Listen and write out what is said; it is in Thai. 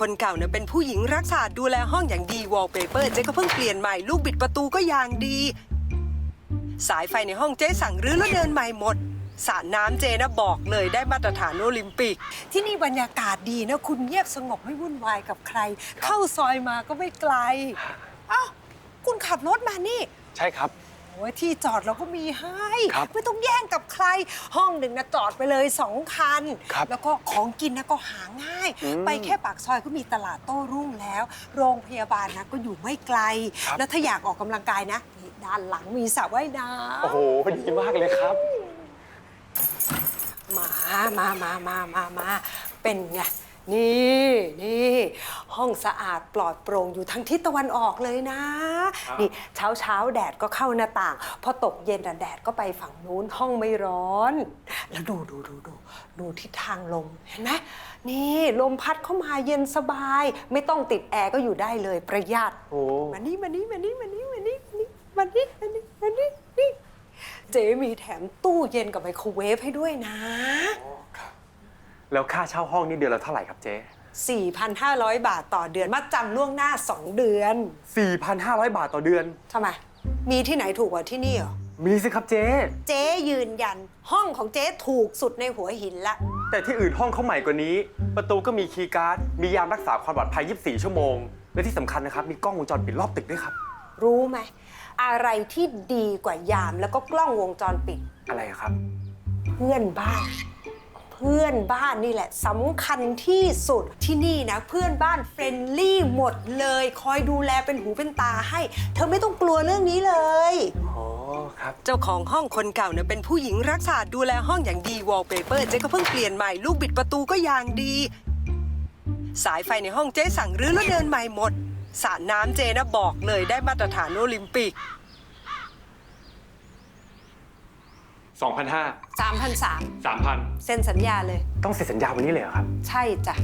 คนเก่าเนี่ยเป็นผู้หญิงรักษาดูแลห้องอย่างดีวอลเปเปอร์เจ๊ก็เพิ่งเปลี่ยนใหม่ลูกบิดประตูก็อย่างดี สายไฟในห้องเจ๊สั่งรื้อแล้วเดินใหม่หมดสระน้ำเจนะบอกเลยได้มาตรฐานโอลิมปิก ที่นี่บรรยากาศดีนะ คุณเงียบสงบไม่วุ่นวายกับใคร เข้าซอยมาก็ไม่ไกลอ้าวคุณขับรถมานี่ ใช่ครับ โอ้ยที่จอดเราก็มีให้ ครับไม่ต้องแย่งกับใคร ห้องหนึ่งนะจอดไปเลยสองคัน ครับแล้วก็ของกินนะก็หาง่าย อืมไปแค่ปากซอยก็มีตลาดโต้รุ่งแล้ว โรงพยาบาลนะก็อยู่ไม่ไกล ครับ แล้วถ้าอยากออกกำลังกายนะนี่ด้านหลังมีสระว่ายน้โอ้โหดีมากเลยครับำมามามามามามาเป็นไง นี่นี่ ห้องสะอาดปลอดโปร่งอยู่ทั้งทิศตะวันออกเลยนะนี่เช้าเช้าๆแดดก็เข้าหน้าต่าง พอตกเย็นอะแดดก็ไปฝั่งนู้นห้องไม่ร้อน แล้วดูดูดูดูดูทิศทางลมเห็นไหมนี่ลมพัดเข้ามาเย็นสบาย ไม่ต้องติดแอร์ก็อยู่ได้เลยประหยัด โอ้มานี่มานี่มานี่มานี่มานี่มานี่มานี่มานี่นี่เจ๊มีแถมตู้เย็นกับไมโครเวฟให้ด้วยนะ แล้วค่าเช่าห้องนี่เดือนละเท่าไหร่ครับเจ๊ 4,500 บาทต่อเดือนมาจำล่วงหน้า 2 เดือน4,500 บาทต่อเดือน ทำไม มีที่ไหนถูกกว่าที่นี่เหรอ มีสิครับเจ๊ เจ๊ยืนยัน ห้องของเจ๊ถูกสุดในหัวหินละ แต่ที่อื่นห้องเขาใหม่กว่านี้ ประตูก็มีคีย์การ์ด มียามรักษาความปลอดภัย 24 ชั่วโมง และที่สำคัญนะครับ มีกล้องวงจรปิดรอบตึกด้วยครับ รู้ไหม อะไรที่ดีกว่ายามแล้วก็กล้องวงจรปิด อะไรอะครับ เพื่อนบ้านเพื่อนบ้านนี่แหละสำคัญที่สุดที่นี่นะเพื่อนบ้านเฟรนลี่หมดเลย คอยดูแลเป็นหูเป็นตาให้ เธอไม่ต้องกลัวเรื่องนี้เลยอ๋อครับ เจ้าของห้องคนเก่าเนี่ยเป็นผู้หญิงรักษาดูแลห้องอย่างดีวอลเปเปอร์เจ๊ก็เพิ่งเปลี่ยนใหม่ลูกบิดประตูก็อย่างดี สายไฟในห้องเจ๊สั่งรื้อแล้วเดินใหม่หมดสระน้ำเจนะบอกเลยได้มาตรฐานโอลิมปิก 2,500 3,003 3,000 เซ็นสัญญาเลย ต้องเซ็นสัญญาวันนี้เลยเหรอครับ ใช่จ้ะ